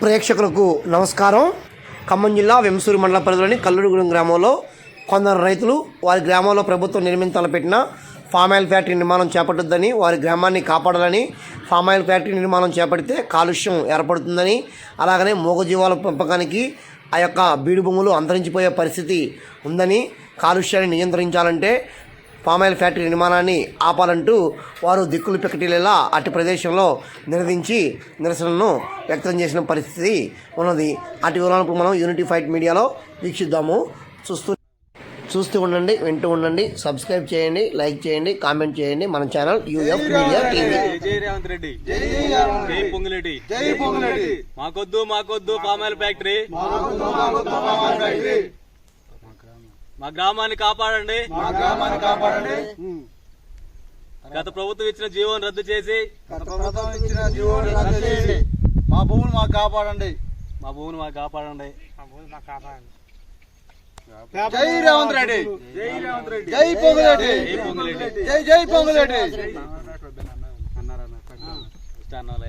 ప్రేక్షకులకు నమస్కారం. ఖమ్మం జిల్లా వెంసూరు మండల పరిధిలోని కల్లూరుగూడెం గ్రామంలో కొందరు రైతులు వారి గ్రామంలో ప్రభుత్వం నిర్మించాలపెట్టిన ఫామ్ ఆయిల్ ఫ్యాక్టరీ నిర్మాణం చేపట్టొద్దని వారి గ్రామాన్ని కాపాడాలని ఫామ్ ఆయిల్ ఫ్యాక్టరీ నిర్మాణం చేపడితే కాలుష్యం ఏర్పడుతుందని అలాగనే మూగజీవాల పెంపకానికి ఆ యొక్క బీడు భూములు అంతరించిపోయే పరిస్థితి ఉందని కాలుష్యాన్ని నియంత్రించాలంటే పామాయిల్ ఫ్యాక్టరీ నిర్మాణాన్ని ఆపాలంటూ వారు దిక్కులు పెక్కటిలేలా అట్టి ప్రదేశంలో నిలదించి నిరసనను వ్యక్తం చేసిన పరిస్థితి ఉన్నది. అటు వివరాలను ఇప్పుడు మనం యూనిటీ ఫైట్ మీడియాలో వీక్షిద్దాము. చూస్తూ చూస్తూ ఉండండి వింటూ ఉండండి సబ్స్క్రైబ్ చేయండి లైక్ చేయండి కామెంట్ చేయండి మన ఛానల్ యూఎఫ్ మీడియా టీవీ జై జై రేవంత్ రెడ్డి. జై పొంగులేటి జై పొంగులేటి మాకొద్దు మాకొద్దు పామాయిల్ ఫ్యాక్టరీ. మా గ్రామాన్ని కాపాడండి. మా గ్రామాన్ని కాపాడండి. గత ప్రభుత్వం ఇచ్చిన జీవోని రద్దు చేసి. గత ప్రభుత్వం ఇచ్చిన జీవోని రద్దు చేయండి మా భూములు మాకు కాపాడండి. మా భూమిని మాకు కాపాడండి. జై రేవంత్ రెడ్డి. జై రేవంత్ రెడ్డి. జై పొంగులేటి జై పొంగులేటి జై జై పొంగులేటి అన్నాలే.